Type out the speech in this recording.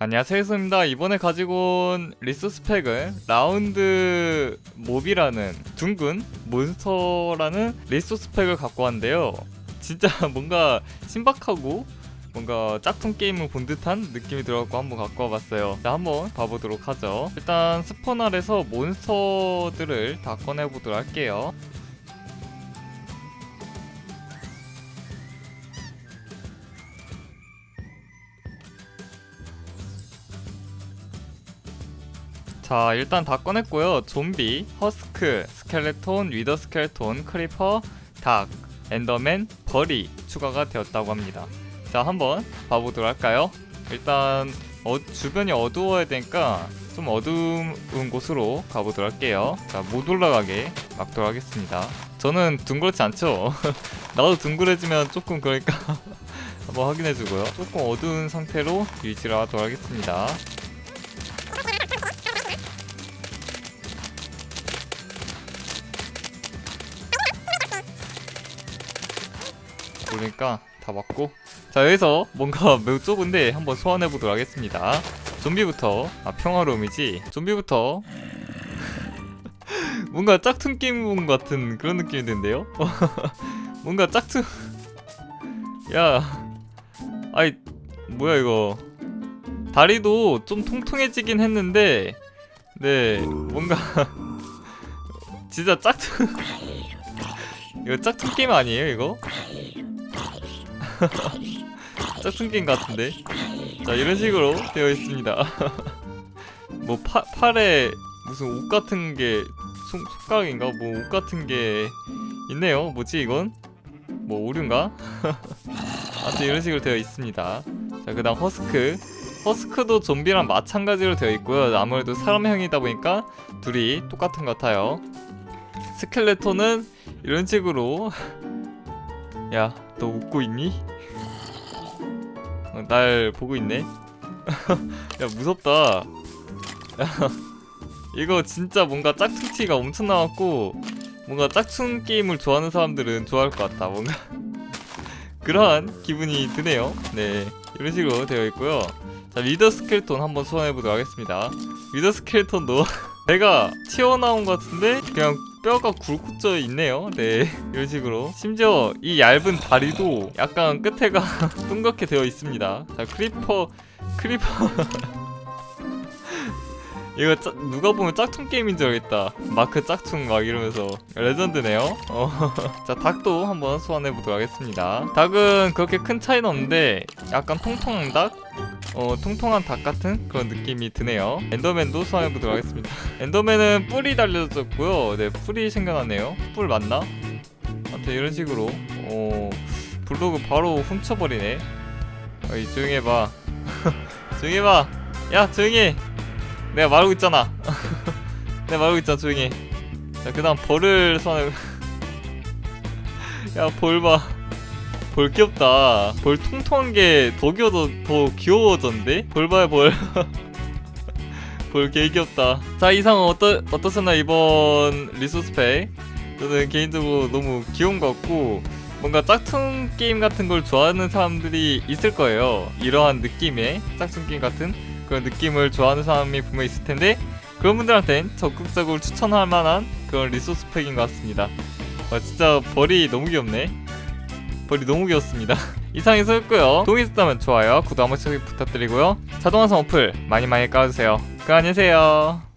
안녕하세요 입니다. 이번에 가지고 온 리소스 팩은 라운드 몹이라는 둥근 몬스터라는 리소스 팩을 갖고 왔는데요. 진짜 뭔가 신박하고 뭔가 짝퉁 게임을 본 듯한 느낌이 들어갖고 한번 갖고 와봤어요. 자 한번 봐보도록 하죠. 일단 스포날에서 몬스터들을 다 꺼내보도록 할게요 자 일단 다 꺼냈고요. 좀비, 허스크, 스켈레톤, 위더 스켈레톤, 크리퍼, 닭, 엔더맨, 벌이 추가가 되었다고 합니다. 자 한번 봐보도록 할까요? 일단 어, 주변이 어두워야 되니까 좀 어두운 곳으로 가보도록 할게요. 자못 올라가게 막도록 하겠습니다. 저는 둥그렇지 않죠? 나도 둥그레지면 조금 그러니까 한번 확인해주고요. 조금 어두운 상태로 유지를 하도록 하겠습니다 그러니까 다 맞고. 자 여기서 뭔가 매우 좁은데 한번 소환해 보도록 하겠습니다. 좀비부터 아 평화로움이지? 좀비부터. 뭔가 짝퉁 게임 본 같은 그런 느낌이 드는데요? 뭔가 짝퉁. 야. 아이 뭐야 이거. 다리도 좀 통통해지긴 했는데 네 뭔가 진짜 짝퉁. 이거 짝퉁 게임 아니에요 이거? 짝퉁 게임 같은데? 자 이런 식으로 되어 있습니다. 뭐 파, 팔에 무슨 옷 같은 게 손, 손가락인가? 뭐 옷 같은 게 있네요. 뭐지 이건? 뭐 오류인가? 아무튼 이런 식으로 되어 있습니다. 자그 다음 허스크. 허스크도 좀비랑 마찬가지로 되어 있고요. 아무래도 사람형이다 보니까 둘이 똑같은 것 같아요. 스켈레톤은 이런 식으로 야 너 웃고 있니? 어, 날 보고 있네. 야 무섭다. 야, 이거 진짜 뭔가 짝퉁 티가 엄청 나왔고 뭔가 짝퉁 게임을 좋아하는 사람들은 좋아할 것 같다. 뭔가 그러한 기분이 드네요. 네 이런 식으로 되어 있고요. 자 리더 스켈톤 한번 소환해 보도록 하겠습니다. 리더 스켈톤도 배가 튀어나온 것 같은데 그냥 뼈가 굵고져 있네요. 네 이런 식으로. 심지어 이 얇은 다리도 약간 끝에가 둥그렇게 되어 있습니다. 자 크리퍼 크리퍼. 이거 짜, 누가 보면 짝퉁 게임인 줄 알겠다. 마크 짝퉁 막 이러면서 레전드네요. 어. 자 닭도 한번 소환해 보도록 하겠습니다. 닭은 그렇게 큰 차이는 없는데 약간 통통한 닭? 어 통통한 닭 같은 그런 느낌이 드네요. 엔더맨도 소환해 보도록 하겠습니다. 엔더맨은 뿔이 달려졌고요. 네 뿔이 생겨나네요. 뿔 맞나? 아무튼 이런 식으로 어 블로그 바로 훔쳐버리네. 어이 조용히 해봐. 조용히 해봐. 야 조용히 해. 내가 말하고 있잖아. 내가 말하고 있잖아 조용히 해. 자 그 다음 벌을 소환해 야벌 봐 벌 귀엽다. 벌 통통한 게 더 귀여워 더 귀여워졌는데? 벌 봐요 벌. 벌개 귀엽다. 자 이상은 어떠 어떠셨나 이번 리소스 팩? 저는 개인적으로 너무 귀여운 것 같고 뭔가 짝퉁 게임 같은 걸 좋아하는 사람들이 있을 거예요. 이러한 느낌의 짝퉁 게임 같은 그런 느낌을 좋아하는 사람이 분명 히 있을 텐데 그런 분들한텐 적극적으로 추천할 만한 그런 리소스 팩인 것 같습니다. 와 진짜 벌이 너무 귀엽네. 벌이 너무 귀엽습니다. 이상해서였고요. 도움이 있었다면 좋아요, 구독 한 번씩 부탁드리고요. 자동화성 어플 많이 많이 깔아주세요. 그럼 안녕히 계세요.